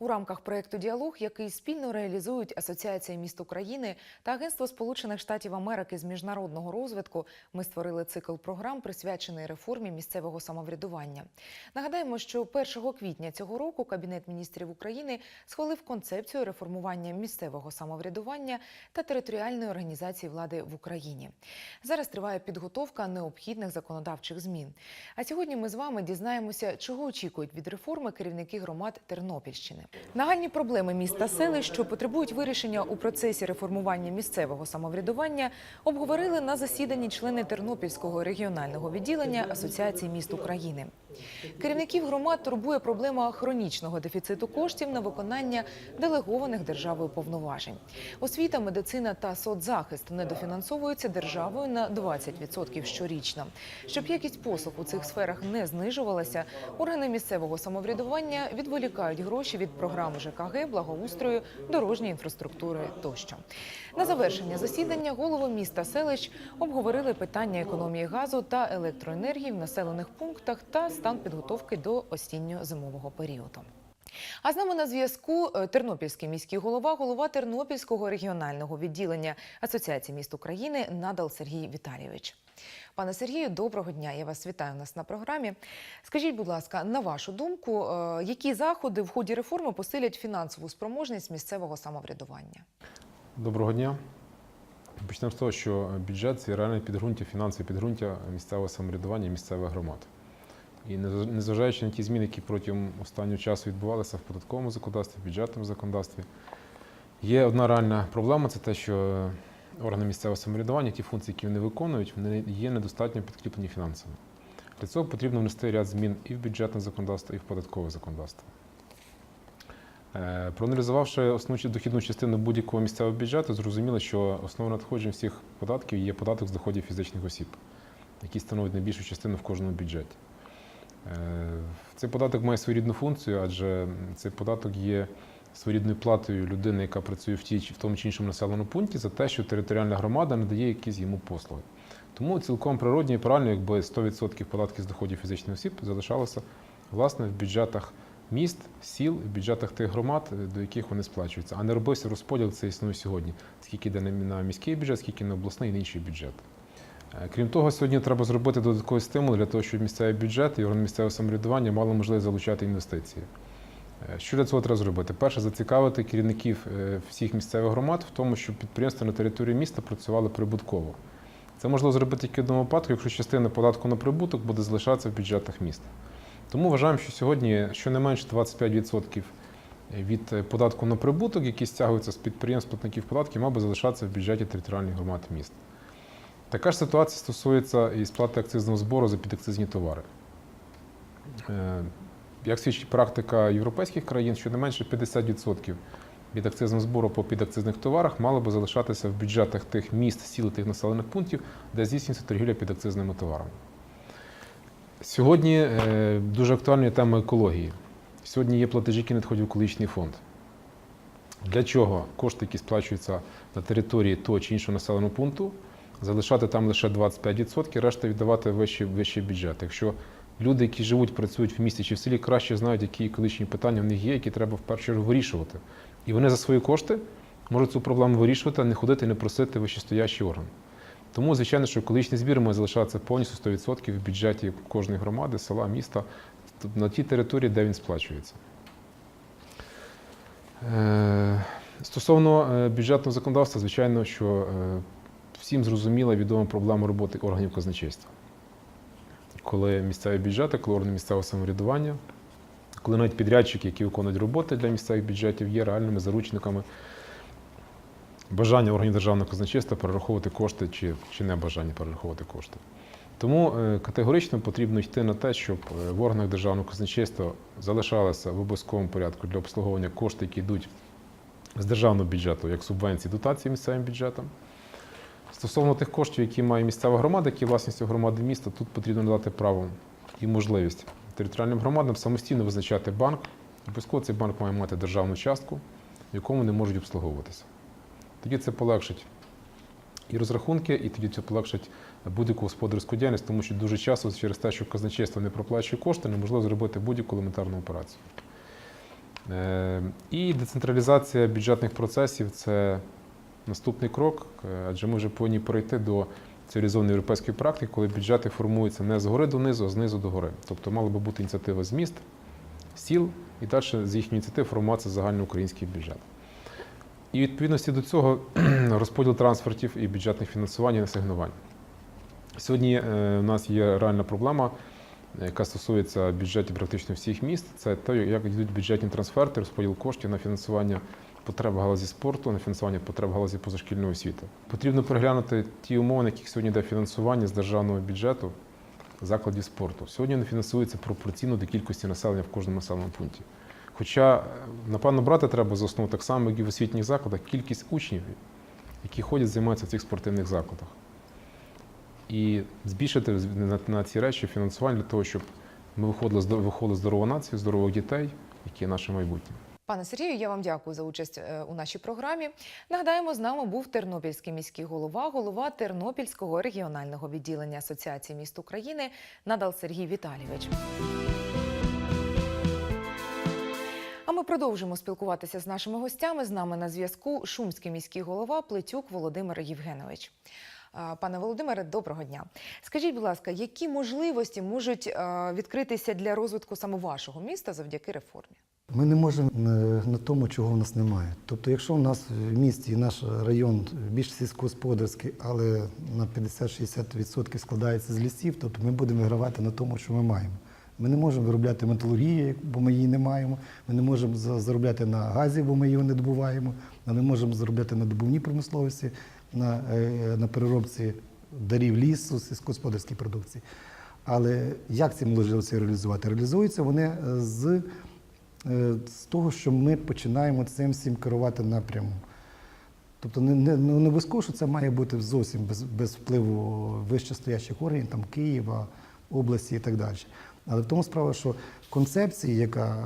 У рамках проекту Діалог, який спільно реалізують Асоціація міст України та Агентство Сполучених Штатів Америки з міжнародного розвитку, ми створили цикл програм, присвячений реформі місцевого самоврядування. Нагадаємо, що 1 квітня цього року Кабінет міністрів України схвалив концепцію реформування місцевого самоврядування та територіальної організації влади в Україні. Зараз триває підготовка необхідних законодавчих змін. А сьогодні ми з вами дізнаємося, чого очікують від реформи керівники громад Тернопільщини. Нагальні проблеми міста сели, що потребують вирішення у процесі реформування місцевого самоврядування, обговорили на засіданні члени Тернопільського регіонального відділення Асоціації міст України. Керівників громад турбує проблема хронічного дефіциту коштів на виконання делегованих державою повноважень. Освіта, медицина та соцзахист недофінансовуються державою на 20% щорічно. Щоб якість послуг у цих сферах не знижувалася, органи місцевого самоврядування відволікають гроші від програм ЖКГ, благоустрою, дорожньої інфраструктури тощо. На завершення засідання голови міста селищ обговорили питання економії газу та електроенергії в населених пунктах та стан підготовки до осінньо-зимового періоду. А з нами на зв'язку е, Тернопільський міський голова, голова Тернопільського регіонального відділення Асоціації міст України Надал Сергій Віталійович. Пане Сергію, доброго дня. Я вас вітаю у нас на програмі. Скажіть, будь ласка, на вашу думку, е, які заходи в ході реформи посилять фінансову спроможність місцевого самоврядування? Доброго дня. Почнемо з того, що бюджет це реальне підґрунтя, фінансове підґрунтя місцевого самоврядування і місцевих громад. І незважаючи на ті зміни, які протягом останнього часу відбувалися в податковому законодавстві, в бюджетному законодавстві, є одна реальна проблема це те, що органи місцевого самоврядування, ті функції, які вони виконують, вони є недостатньо підкріплені фінансово. Для цього потрібно внести ряд змін і в бюджетне законодавство, і в податкове законодавство. Е, Проаналізувавши основну дохідну частину будь-якого місцевого бюджету, зрозуміло, що основою надходжень всіх податків є податок з доходів фізичних осіб, який становить найбільшу частину в кожному бюджеті. Е, Цей податок має своєрідну функцію, адже цей податок є своєрідною платою людини, яка працює в тій, в тому чи іншому населеному пункті, за те, що територіальна громада надає якісь йому послуги. Тому цілком природньо і правильно, якби 100% податків з доходів фізичних осіб залишалося власне в бюджетах міст, сіл, в бюджетах тих громад, до яких вони сплачуються, а не робився розподіл, це існує сьогодні. Скільки йде на міський бюджет, скільки на обласний і на інший бюджет. Е, Крім того, сьогодні треба зробити додатковий стимул для того, щоб місцевий бюджет і органи місцевого самоврядування мали можливість залучати інвестиції. Е, Що для цього треба зробити? Перше, зацікавити керівників е, всіх місцевих громад в тому, щоб підприємства на території міста працювали прибутково. Це можливо зробити тільки в одному випадку, якщо частина податку на прибуток буде залишатися в бюджетах міста. Тому вважаємо, що сьогодні щонайменше 25% від податку на прибуток, який стягується з підприємств платників податків, мав би залишатися в бюджеті територіальних громад міста. Така ж ситуація стосується і сплати акцизного збору за підакцизні товари. Е, Як свідчить практика європейських країн, щонайменше 50% від акцизного збору по підакцизних товарах мало би залишатися в бюджетах тих міст, сіл, тих населених пунктів, де здійснюється торгівля підакцизними товарами. Сьогодні е, дуже актуальна тема екології. Сьогодні є платежі, які надходять в екологічний фонд. Для чого кошти, які сплачуються на території того чи іншого населеного пункту, залишати там лише 25%, решта віддавати вищий, вищий бюджет. Якщо люди, які живуть, працюють в місті чи в селі, краще знають, які екологічні питання в них є, які треба в першу чергу вирішувати. І вони за свої кошти можуть цю проблему вирішувати, а не ходити не просити вищестоящий орган. Тому, звичайно, що екологічні збір має залишатися повністю 100% в бюджеті кожної громади, села, міста, на тій території, де він сплачується. Е, Стосовно е, бюджетного законодавства, звичайно, що е, всім зрозуміла відома проблема роботи органів казначейства. Коли місцеві бюджети, коли органи місцевого самоврядування, коли навіть підрядчики, які виконують роботи для місцевих бюджетів, є реальними заручниками бажання органів державного казначейства перераховувати кошти чи, чи не бажання перераховувати кошти. Тому е, категорично потрібно йти на те, щоб е, в органах державного казначейства залишалися в обов'язковому порядку для обслуговування кошти, які йдуть з державного бюджету, як субвенції, дотації місцевим бюджетам. Стосовно тих коштів, які має місцева громада, які власністю громади міста, тут потрібно надати право і можливість територіальним громадам самостійно визначати банк. Обов'язково цей банк має мати державну частку, в якому вони можуть обслуговуватися. Тоді це полегшить і розрахунки, і тоді це полегшить будь-яку господарську діяльність, тому що дуже часто через те, що казначейство не проплачує кошти, неможливо зробити будь-яку елементарну операцію. Е, І децентралізація бюджетних процесів це наступний крок, е, адже ми вже повинні перейти до цивілізованої європейської практики, коли бюджети формуються не згори донизу, а знизу до гори. Тобто мала би бути ініціатива з міст, сіл, і далі з їхньої ініціативи формуватися загальноукраїнський бюджет. І в відповідності до цього розподіл трансфертів і бюджетних фінансувань і асигнувань. Сьогодні е, у нас є реальна проблема, яка стосується бюджетів практично всіх міст. Це те, як йдуть бюджетні трансферти, розподіл коштів на фінансування потреб галузі спорту, на фінансування потреб галузі позашкільної освіти. Потрібно переглянути ті умови, на яких сьогодні йде фінансування з державного бюджету закладів спорту. Сьогодні вони фінансуються пропорційно до кількості населення в кожному населеному пункті. Хоча, напевно, брати треба за основу так само, як і в освітніх закладах, кількість учнів, які ходять, займаються в цих спортивних закладах. І збільшити на, ці речі фінансування для того, щоб ми виходили, виходили здорову націю, здорових дітей, які наше майбутнє. Пане Сергію, я вам дякую за участь е, у нашій програмі. Нагадаємо, з нами був Тернопільський міський голова, голова Тернопільського регіонального відділення Асоціації міст України Надал Сергій Віталійович. А ми продовжимо спілкуватися з нашими гостями. З нами на зв'язку Шумський міський голова Плетюк Володимир Євгенович. Пане Володимире, доброго дня. Скажіть, будь ласка, які можливості можуть е, відкритися для розвитку саме вашого міста завдяки реформі? Ми не можемо на, на тому, чого в нас немає. Тобто, якщо в нас в місті наш район більш сільськогосподарський, але на 50-60% складається з лісів, тобто ми будемо вигравати на тому, що ми маємо. Ми не можемо виробляти металургії, бо ми її не маємо. Ми не можемо заробляти на газі, бо ми його не добуваємо. Ми не можемо заробляти на добувній промисловості, на, е, на переробці дарів лісу, сільськогосподарській продукції. Але як ці можливості реалізувати? Реалізуються вони е, з е, з того, що ми починаємо цим всім керувати напрямом. Тобто не, не, ну, не обов'язково, що це має бути зовсім без, без впливу вищестоящих органів, там Києва, області і так далі. Але в тому справа, що концепції, яка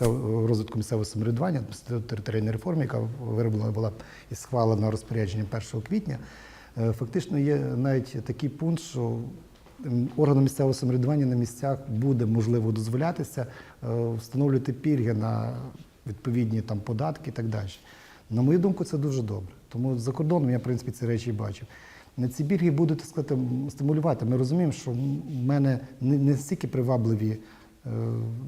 е, в розвитку місцевого самоврядування, територіальної реформи, яка вироблена була і схвалена розпорядженням 1 квітня, е, фактично є навіть такий пункт, що органам місцевого самоврядування на місцях буде можливо дозволятися е, встановлювати пільги на відповідні там податки і так далі. На мою думку, це дуже добре. Тому за кордоном я, в принципі, ці речі бачив. На ці бірги будуть сказати, стимулювати. Ми розуміємо, що в мене не, стільки привабливі е,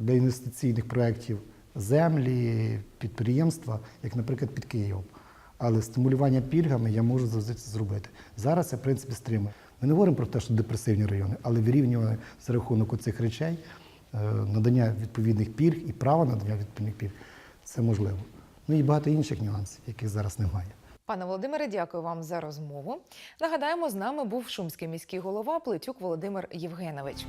для інвестиційних проєктів землі, підприємства, як, наприклад, під Києвом. Але стимулювання пільгами я можу зробити. Зараз я, в принципі, стримую. Ми не говоримо про те, що депресивні райони, але вирівнювання за рахунок оцих речей, е, надання відповідних пільг і право надання відповідних пільг це можливо. Ну і багато інших нюансів, яких зараз немає. Пане Володимире, дякую вам за розмову. Нагадаємо, з нами був шумський міський голова Плетюк Володимир Євгенович.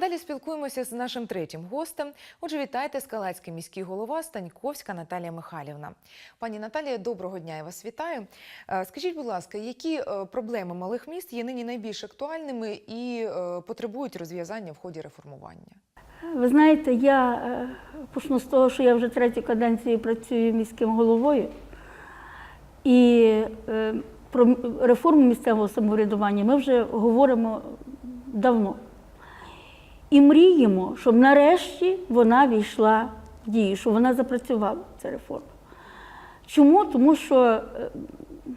Далі спілкуємося з нашим третім гостем. Отже, вітайте Скалацький міський голова Станьковська Наталія Михайлівна. Пані Наталія, доброго дня. Я вас вітаю. Е, Скажіть, будь ласка, які е, проблеми малих міст є нині найбільш актуальними і е, потребують розв'язання в ході реформування? Ви знаєте, я почну з того, що я вже третю каденцію працюю міським головою. І про реформу місцевого самоврядування ми вже говоримо давно. І мріємо, щоб нарешті вона війшла в дію, щоб вона запрацювала, ця реформа. Чому? Тому що е,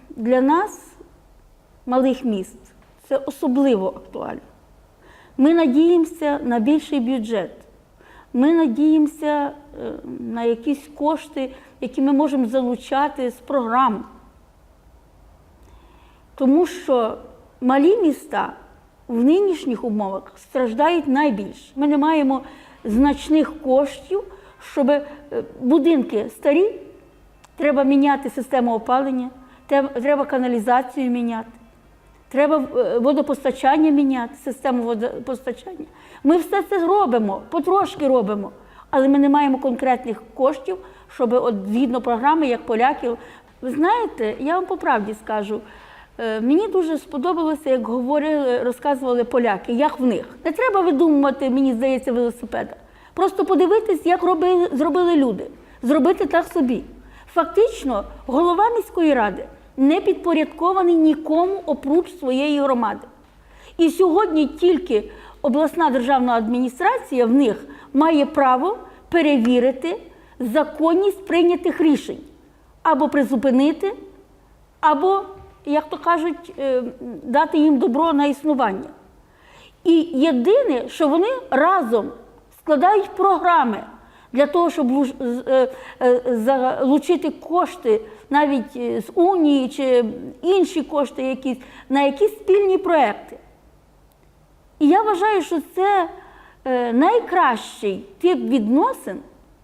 для нас, малих міст, це особливо актуально. Ми надіємося на більший бюджет. Ми надіємося е, на якісь кошти, які ми можемо залучати з програм. Тому що малі міста в нинішніх умовах страждають найбільше. Ми не маємо значних коштів, щоб е, будинки старі, треба міняти систему опалення, треба- каналізацію міняти. Треба е, водопостачання міняти, систему водопостачання. Ми все це робимо, потрошки робимо, але ми не маємо конкретних коштів, щоб от згідно програми, як поляків. Ви знаєте, я вам по правді скажу. Е, Мені дуже сподобалося, як говорили, розказували поляки, як в них. Не треба видумувати, мені здається, велосипеда. Просто подивитись, як робили, зробили люди. Зробити так собі. Фактично, голова міської ради не підпорядкований нікому опруч своєї громади. І сьогодні тільки обласна державна адміністрація в них має право перевірити законність прийнятих рішень або призупинити, або, як то кажуть, е, дати їм добро на існування. І єдине, що вони разом складають програми для того, щоб е, е, залучити кошти навіть з Унії чи інші кошти якісь на якісь спільні проекти. І я вважаю, що це найкращий тип відносин,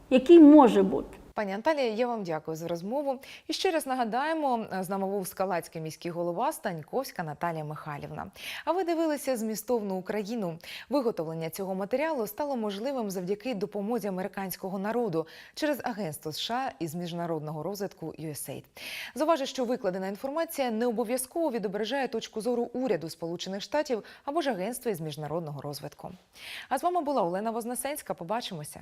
який може бути. Пані Анталія, я вам дякую за розмову. І ще раз нагадаємо, з нами був Скалацький міський голова Станьковська Наталія Михайлівна. А ви дивилися змістовну Україну. Виготовлення цього матеріалу стало можливим завдяки допомозі американського народу через агентство США із міжнародного розвитку USAID. Зауважу, що викладена інформація не обов'язково відображає точку зору уряду Сполучених Штатів або ж агентства із міжнародного розвитку. А з вами була Олена Вознесенська. Побачимося.